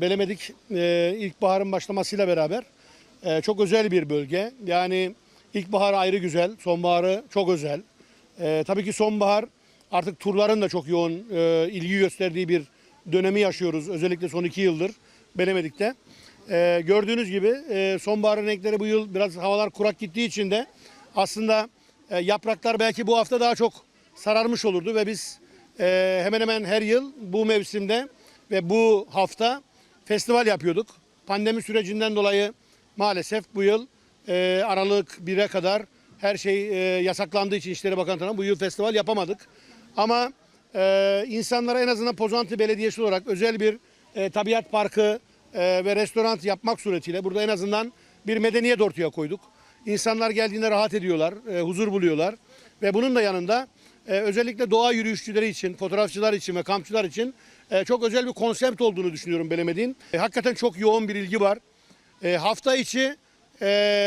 Belemedik e, ilkbaharın başlamasıyla beraber e, çok özel bir bölge. Yani ilkbahar ayrı güzel, sonbaharı çok özel. E, tabii ki sonbahar artık turların da çok yoğun e, ilgi gösterdiği bir dönemi yaşıyoruz. Özellikle son iki yıldır Belemedik'te. E, gördüğünüz gibi e, sonbaharın renkleri bu yıl biraz havalar kurak gittiği için de aslında e, yapraklar belki bu hafta daha çok sararmış olurdu ve biz e, hemen hemen her yıl bu mevsimde ve bu hafta festival yapıyorduk. Pandemi sürecinden dolayı maalesef bu yıl e, Aralık 1'e kadar her şey e, yasaklandığı için İçişleri Bakanı tarafından bu yıl festival yapamadık. Ama e, insanlara en azından Pozantı Belediyesi olarak özel bir e, tabiat parkı e, ve restoran yapmak suretiyle burada en azından bir medeniyet ortaya koyduk. İnsanlar geldiğinde rahat ediyorlar, e, huzur buluyorlar ve bunun da yanında e, özellikle doğa yürüyüşçüleri için, fotoğrafçılar için ve kampçılar için e, çok özel bir konsept olduğunu düşünüyorum Belemedin. E, hakikaten çok yoğun bir ilgi var. E, hafta içi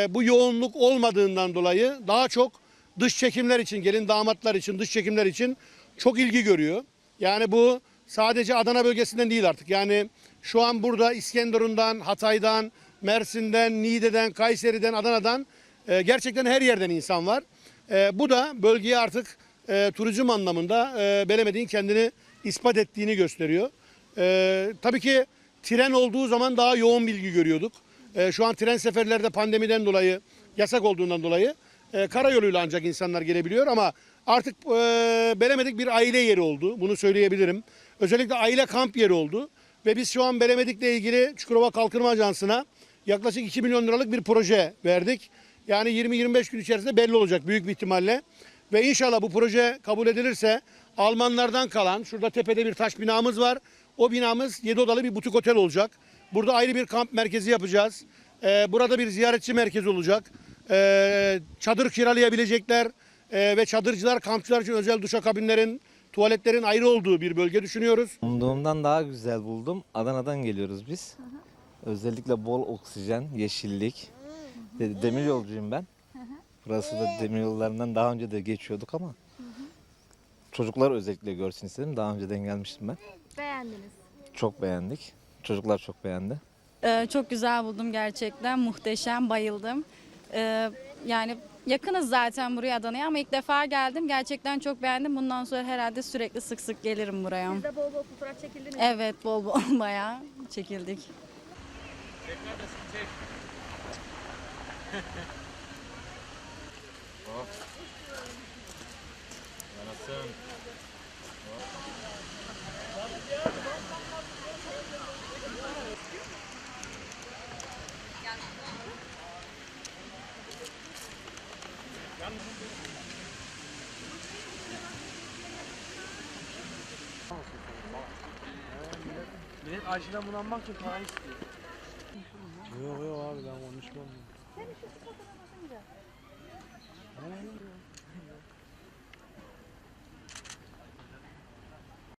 bu yoğunluk olmadığından dolayı daha çok dış çekimler için, gelin damatlar için, dış çekimler için çok ilgi görüyor. Yani bu sadece Adana bölgesinden değil artık. Yani şu an burada İskenderun'dan, Hatay'dan, Mersin'den, Niğde'den, Kayseri'den, Adana'dan gerçekten her yerden insan var. Bu da bölgeye artık e, turizm anlamında e, Belemedik'in kendini ispat ettiğini gösteriyor. E, tabii ki tren olduğu zaman daha yoğun bilgi görüyorduk. E, şu an tren seferlerde pandemiden dolayı, yasak olduğundan dolayı e, karayoluyla ancak insanlar gelebiliyor ama artık e, Belemedik bir aile yeri oldu. Bunu söyleyebilirim. Özellikle aile kamp yeri oldu. Ve biz şu an Belemedik'le ilgili Çukurova Kalkınma Ajansı'na yaklaşık 2 milyon liralık bir proje verdik. Yani 20-25 gün içerisinde belli olacak büyük bir ihtimalle. Ve inşallah bu proje kabul edilirse Almanlardan kalan şurada tepede bir taş binamız var. O binamız 7 odalı bir butik otel olacak. Burada ayrı bir kamp merkezi yapacağız. Ee, burada bir ziyaretçi merkezi olacak. Ee, çadır kiralayabilecekler ee, ve çadırcılar, kampçılar için özel duşakabinlerin, tuvaletlerin ayrı olduğu bir bölge düşünüyoruz. Umduğumdan daha güzel buldum. Adana'dan geliyoruz biz. Özellikle bol oksijen, yeşillik. De- Demir yolcuyum ben. Burası da demir yollarından daha önce de geçiyorduk ama çocuklar özellikle görsün istedim. Daha önceden gelmiştim ben. Beğendiniz. Çok beğendik. Çocuklar çok beğendi. Ee, çok güzel buldum gerçekten. Muhteşem, bayıldım. Ee, yani yakınız zaten buraya Adana'ya ama ilk defa geldim. Gerçekten çok beğendim. Bundan sonra herhalde sürekli sık sık gelirim buraya. Siz de bol bol fotoğraf çekildiniz. Evet, bol bol bayağı çekildik. Millet aşıdan bulanmak için para istiyor.